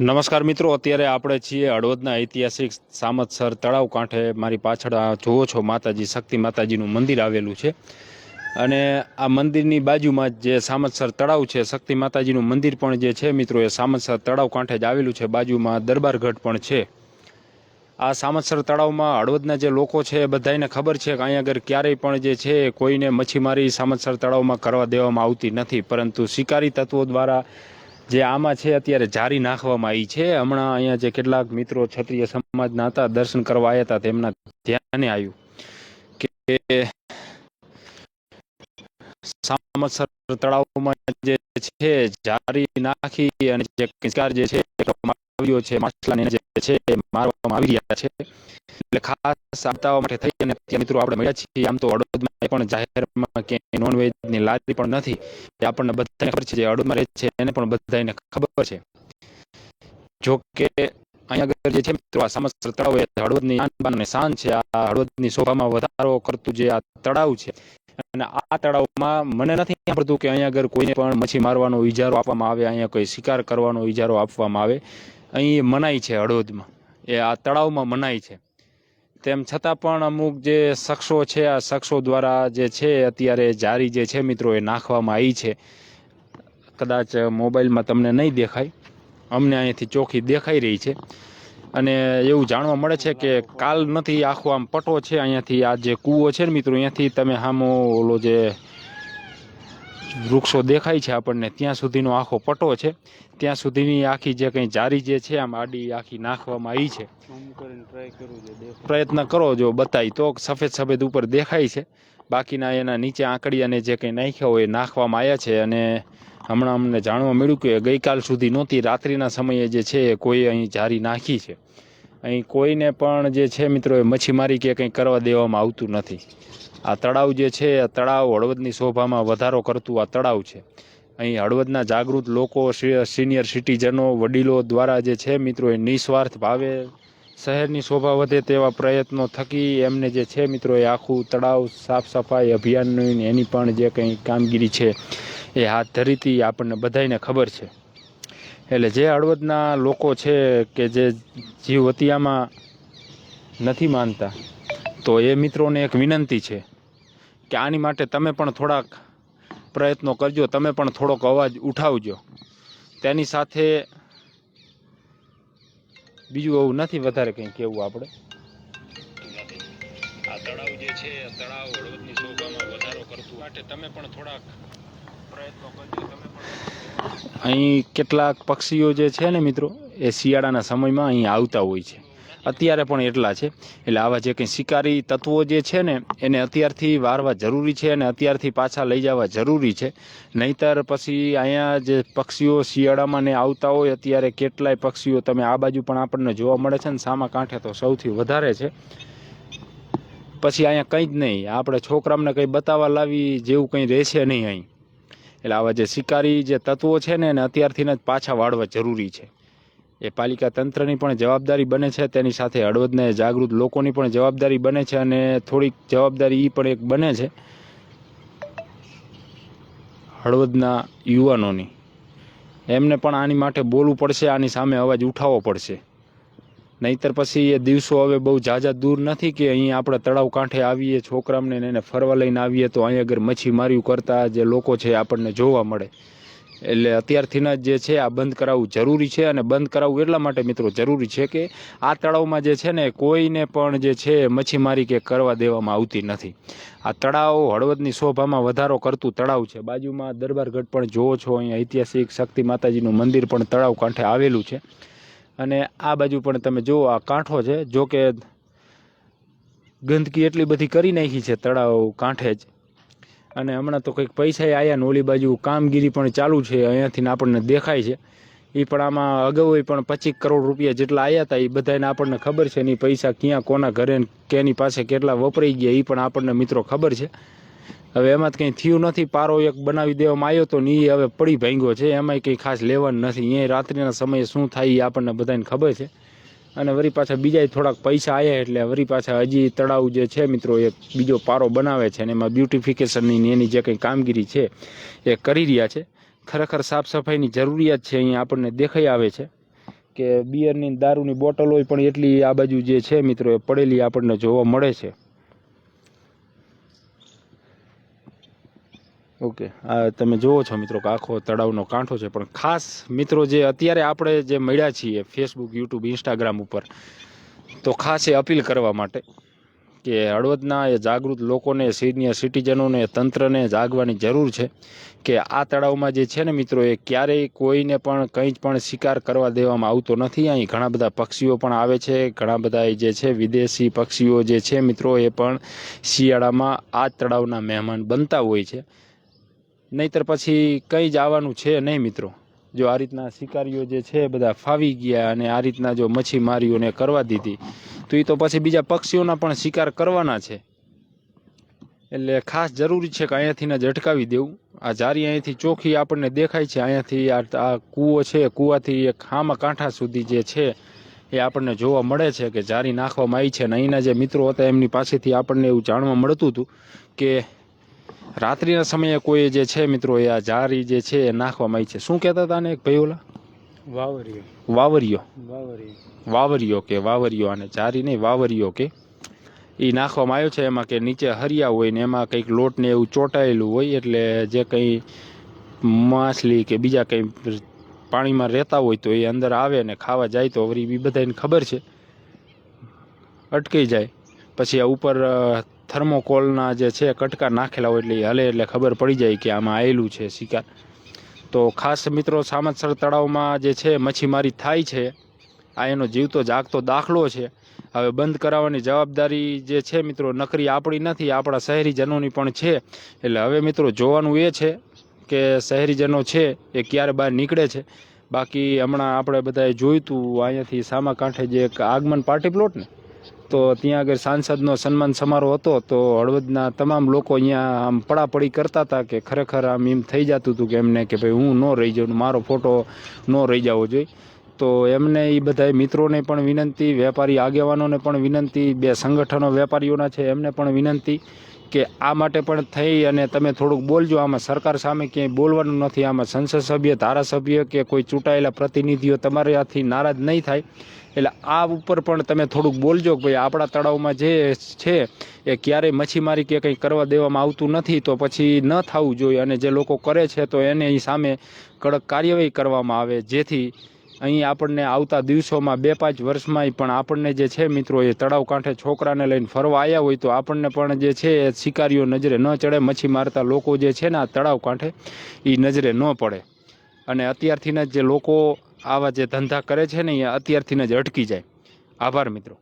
નમસ્કાર મિત્રો, અત્યારે આપણે છીએ હળવદના ઐતિહાસિક સામતસર તળાવ કાંઠે. મારી પાછળ આ જુઓ છો માતાજી, શક્તિ માતાજીનું મંદિર આવેલું છે. અને આ મંદિરની બાજુમાં જ સામતસર તળાવ છે, શક્તિ માતાજીનું મંદિર પણ જે છે મિત્રો, એ સામતસર તળાવ કાંઠે જ આવેલું છે. બાજુમાં દરબારગઢ પણ છે. આ સામતસર તળાવમાં હળવદના જે લોકો છે એ બધાને ખબર છે કે અહીંયા આગળ ક્યારેય પણ જે છે કોઈને મચ્છીમારી સામતસર તળાવમાં કરવા દેવામાં આવતી નથી. પરંતુ શિકારી તત્વો દ્વારા જે આમાં છે અત્યારે જારી નાખવામાં આવી છે. હમણાં અહીંયા જે કેટલાક મિત્રો ક્ષત્રિય સમાજના હતા, દર્શન કરવા આવ્યા હતા, તેમના ધ્યાને આવ્યું કે સામતસર તળાવમાં જે છે, જારી નાખી અને જે કિસ્કાર જે છે છે. માછલાને જે છે મારવામાં આવી રહ્યા છે. એટલે ખાસ આપતા માટે થઈ અને ત્યાં મિત્રો આપણે મળ્યા છીએ. આમ તો અડોદમાં પણ જાહેરમાં કે નોનવેજની લારી પણ નથી. એ આપણને બધાને ખબર છે, જે અડોદમાં રહે છે, એને પણ બધાને ખબર છે. જો કે અહીંયા આગળ જે છે મિત્રો, આ સામસ્તર તળાવ એ હળવદની આનબાન અને શાન છે. આ હળવદની શોભામાં વધારો કરતું જે આ તળાવ છે, અને આ તળાવમાં મને નથી સાંભળતું કે અહીંયા આગળ કોઈને પણ મચ્છી મારવાનો ઇજારો આપવામાં આવે, અહીંયા કોઈ શિકાર કરવાનો ઈજારો આપવામાં આવે. અહીં મનાય છે હળવદમાં એ આ તળાવમાં મનાય છે. તેમ છતાં પણ અમુક જે શખ્સો છે, આ શખ્સો દ્વારા જે છે અત્યારે જારી જે છે મિત્રો એ નાખવામાં આવી છે. કદાચ મોબાઈલમાં તમને નહીં દેખાય. અમને અહીંયાથી ચોખ્ખી દેખાઈ રહી છે. અને એવું જાણવા મળે છે કે કાલ નથી આખો આમ પટો છે અહીંયાથી આ જે કૂવો છે ને મિત્રો, અહીંયાથી તમે સામો ઓલો જે વૃક્ષો દેખાય છે આપણને. ત્યાં સુધીનો આખો પટો છે. ત્યાં સુધીની આખી જે કંઈ જારી જે છે આમ આડી આખી નાખવામાં આવી છે. પ્રયત્ન કરો જો બતાય તો સફેદ સફેદ ઉપર દેખાય છે. બાકીના એના નીચે આંકડીયાને જે કંઈ નાખ્યા હોય એ નાખવામાં આવ્યા છે અને હમણાં અમને જાણવા મળ્યું કે ગઈકાલ સુધી નહોતી રાત્રિના સમયે જે છે એ કોઈ અહીં જારી નાખી છે. અહીં કોઈને પણ જે છે મિત્રો, એ મચ્છીમારી કે કંઈ કરવા દેવામાં આવતું નથી. આ તળાવ જે છે, આ તળાવ હળવદની શોભામાં વધારો કરતું આ તળાવ છે. અહીં હળવદના જાગૃત લોકો સિનિયર સિટીઝનો, વડીલો દ્વારા જે છે મિત્રો, એ નિસ્વાર્થ ભાવે શહેરની શોભા વધે તેવા પ્રયત્નો થકી એમને જે છે મિત્રો, એ આખું તળાવ સાફ સફાઈ અભિયાનની એની પણ જે કંઈ કામગીરી છે, એ હાથ ધરીતી આપણને બધાને ખબર છે. એટલે જે હળવદના લોકો છે કે જે જીવ હત્યામાં નથી માનતા, તો એ મિત્રોને એક વિનંતી છે કે આની માટે તમે પણ થોડાક પ્રયત્નો કરજો, તમે પણ થોડોક અવાજ ઉઠાવજો. તેની સાથે બીજું એવું નથી વધારે કંઈ કહેવું આપણે. તળાવ જે છે તળાવ હળવદની શોભામાં વધારો કરતું. માટે તમે પણ થોડાક અહીં કેટલાક પક્ષીઓ જે છે ને મિત્રો, એ શિયાળાના સમયમાં અહીં આવતા હોય છે. અત્યારે પણ એટલા છે. એટલે આવા જે કંઈ શિકારી તત્વો જે છે ને, એને અત્યારથી વારવા જરૂરી છે અને અત્યારથી પાછા લઈ જવા જરૂરી છે. નહીતર પછી અહીંયા જે પક્ષીઓ શિયાળામાં ને આવતા હોય, અત્યારે કેટલાય પક્ષીઓ તમે આ બાજુ પણ આપણને જોવા મળે છે ને, સામા કાંઠે તો સૌથી વધારે છે. પછી અહીંયા કંઈ જ નહીં. આપણે છોકરામને કંઈ બતાવવા લાવી જેવું કંઈ રહેશે નહીં અહીં. એટલે આવા જે શિકારી જે તત્વો છે ને એને અત્યારથી જ પાછા વાળવા જરૂરી છે. એ પાલિકા તંત્રની પણ જવાબદારી બને છે, તેની સાથે હળવદને જાગૃત લોકોની પણ જવાબદારી બને છે અને થોડીક જવાબદારી એ પણ એક બને છે હળવદના યુવાનોની. એમને પણ આની માટે બોલવું પડશે, આની સામે અવાજ ઉઠાવવો પડશે. નહીતર પછી એ દિવસો હવે બહુ ઝાઝા દૂર નથી કે અહીં આપણે તળાવ કાંઠે આવીએ, છોકરામને એને ફરવા લઈને આવીએ તો અહીં આગળ મચ્છીમાર્યું કરતા જે લોકો છે આપણને જોવા મળે. એટલે અત્યારથીના જ જે છે આ બંધ કરાવવું જરૂરી છે અને બંધ કરાવવું એટલા માટે મિત્રો જરૂરી છે કે આ તળાવમાં જે છે ને કોઈને પણ જે છે મચ્છીમારી કે કરવા દેવામાં આવતી નથી. આ તળાવ હળવદની શોભામાં વધારો કરતું તળાવ છે. બાજુમાં દરબારગઢ પણ જોવો છો, અહીંયા ઐતિહાસિક શક્તિ માતાજીનું મંદિર પણ તળાવ કાંઠે આવેલું છે. અને આ બાજુ પણ તમે જુઓ આ કાંઠો છે, જો કે ગંદકી એટલી બધી કરી નાખી છે તળાવ કાંઠે જ. અને હમણાં તો કંઈક પૈસા આવ્યા ને ઓલી બાજુ કામગીરી પણ ચાલુ છે, અહીંયાથી આપણને દેખાય છે. એ પણ આમાં અગાઉ પણ પચીસ કરોડ રૂપિયા જેટલા આવ્યા હતા એ બધાને આપણને ખબર છે ને ઈ પૈસા ક્યાં કોના ઘરે કેની પાસે કેટલા વપરાઈ ગયા એ પણ આપણને મિત્રો ખબર છે. હવે એમાં કંઈ થયું નથી. પારો એક બનાવી દેવામાં આવ્યો તો ને એ હવે પડી ભાંગ્યો છે. એમાંય કંઈ ખાસ લેવાનું નથી. અહીંયા રાત્રિના સમયે શું થાય એ આપણને બધાને ખબર છે. અને વરી પાછા બીજા થોડાક પૈસા આવ્યા એટલે વરી પાછા હજી તળાવ જે છે મિત્રો એ બીજો પારો બનાવે છે અને એમાં બ્યુટિફિકેશનની એની જે કંઈ કામગીરી છે એ કરી રહ્યા છે. ખરેખર સાફ સફાઈની જરૂરિયાત છે અહીંયા આપણને દેખાઈ આવે છે કે બિયરની દારૂની બોટલ હોય પણ એટલી આ બાજુ જે છે મિત્રો એ પડેલી આપણને જોવા મળે છે. ઓકે. આ તમે જુઓ છો મિત્રો કે આખો તળાવનો કાંઠો છે, પણ ખાસ મિત્રો જે અત્યારે આપણે જે મળ્યા છીએ ફેસબુક યુટ્યુબ ઇન્સ્ટાગ્રામ ઉપર, તો ખાસ એ અપીલ કરવા માટે કે હળવદના એ જાગૃત લોકોને, સિનિયર સિટીઝનોને, તંત્રને જાગવાની જરૂર છે કે આ તળાવમાં જે છે ને મિત્રો, એ ક્યારેય કોઈને પણ કંઈ જ પણ શિકાર કરવા દેવામાં આવતો નથી. અહીં ઘણા બધા પક્ષીઓ પણ આવે છે, ઘણા બધા જે છે, વિદેશી પક્ષીઓ જે છે મિત્રો, એ પણ શિયાળામાં આ તળાવના મહેમાન બનતા હોય છે. નહીતર પછી કંઈ જ આવવાનું છે નહીં મિત્રો. જો આ રીતના શિકારીઓ જે છે બધા ફાવી ગયા અને આ રીતના જો મચ્છીમારીઓને કરવા દીધી, તો એ તો પછી બીજા પક્ષીઓના પણ શિકાર કરવાના છે. એટલે ખાસ જરૂરી છે કે અહીંયાથી જ અટકાવી દેવું. આ જારી અહીંયાથી ચોખ્ખી આપણને દેખાય છે. અહીંયાથી આ આ કૂવો છે કૂવાથી એક ખામા કાંઠા સુધી જે છે એ આપણને જોવા મળે છે કે જારી નાખવામાં આવી છે અને અહીંના જે મિત્રો હતા એમની પાસેથી આપણને એવું જાણવા મળતું હતું કે રાત્રિના સમયે કોઈ જે છે મિત્રો એ આ જારી જે છે એ નાખવામાં આવી છે. શું કહેતા હતા ને એક ભાઈ ઓલા વાવરિયો વાવરિયો વાવરિયો વાવરિયો કે વાવરિયો અને જારી નહીં વાવરિયો કે. એ નાખવામાં આવ્યો છે એમાં કે નીચે હરિયા હોય ને એમાં કંઈક લોટ ને એવું ચોંટાયેલું હોય એટલે જે કંઈ માછલી કે બીજા કંઈ પાણીમાં રહેતા હોય તો એ અંદર આવે ને ખાવા જાય તો વળી બી બધાને ખબર છે. અટકી જાય. પછી આ ઉપર થર્મોકોલના જે છે, કટકા નાખેલા હોય એટલે હલે એટલે ખબર પડી જાય કે આમાં આવેલું છે શિકાર. તો ખાસ મિત્રો, સામતસર તળાવમાં જે છે, મચ્છીમારી થાય છે. આ એનો જીવતો જાગતો દાખલો છે. હવે બંધ કરાવવાની જવાબદારી જે છે મિત્રો, નકરી આપણી નથી, આપણા શહેરીજનોની પણ છે. એટલે હવે મિત્રો, જોવાનું એ છે કે શહેરીજનો છે એ ક્યારે બહાર નીકળે છે. બાકી હમણાં આપણે બધાએ જોયું હતું અહીંયાથી સામા કાંઠે જે એક આગમન પાર્ટી પ્લોટ ને? તો ત્યાં આગળ સાંસદનો સન્માન સમારોહ હતો, તો હળવદના તમામ લોકો અહીંયા આમ પડાપડી કરતા હતા કે ખરેખર આમ એમ થઈ જતું હતું કે એમને કે ભાઈ હું ન રહી જાઉં મારો ફોટો ન રહી જવો જોઈએ તો એમને એ બધા મિત્રોને પણ વિનંતી, વેપારી આગેવાનોને પણ વિનંતી, બે સંગઠનો વેપારીઓના છે એમને પણ વિનંતી કે આ માટે પણ થઈ અને તમે થોડુંક બોલજો. આમાં સરકાર સામે ક્યાંય બોલવાનું નથી. આમાં સંસદ સભ્ય, ધારાસભ્ય કે કોઈ ચૂંટાયેલા પ્રતિનિધિઓ તમારાથી નારાજ નહીં થાય. એટલે આ ઉપર પણ તમે થોડુંક બોલજો કે ભાઈ આપણા તળાવમાં જે છે, એ ક્યારેય મચ્છીમારી કે કંઈ કરવા દેવામાં આવતું નથી, તો પછી ન થવું જોઈએ. અને જે લોકો કરે છે, તો એને સામે કડક કાર્યવાહી કરવામાં આવે. જેથી અહીં આપણને આવતા દિવસોમાં બે પાંચ વર્ષમાં પણ આપણને જે છે મિત્રો, એ તળાવ કાંઠે છોકરાને લઈને ફરવા આવ્યા હોય, તો આપણને પણ જે છે, એ શિકારીઓ નજરે ન ચડે. મચ્છી મારતા લોકો જે છે ને આ તળાવ કાંઠે એ નજરે ન પડે. અને અત્યારથી જે લોકો આવા જે ધંધા કરે છે ને એ અત્યારથી જ અટકી જાય. આભાર મિત્રો.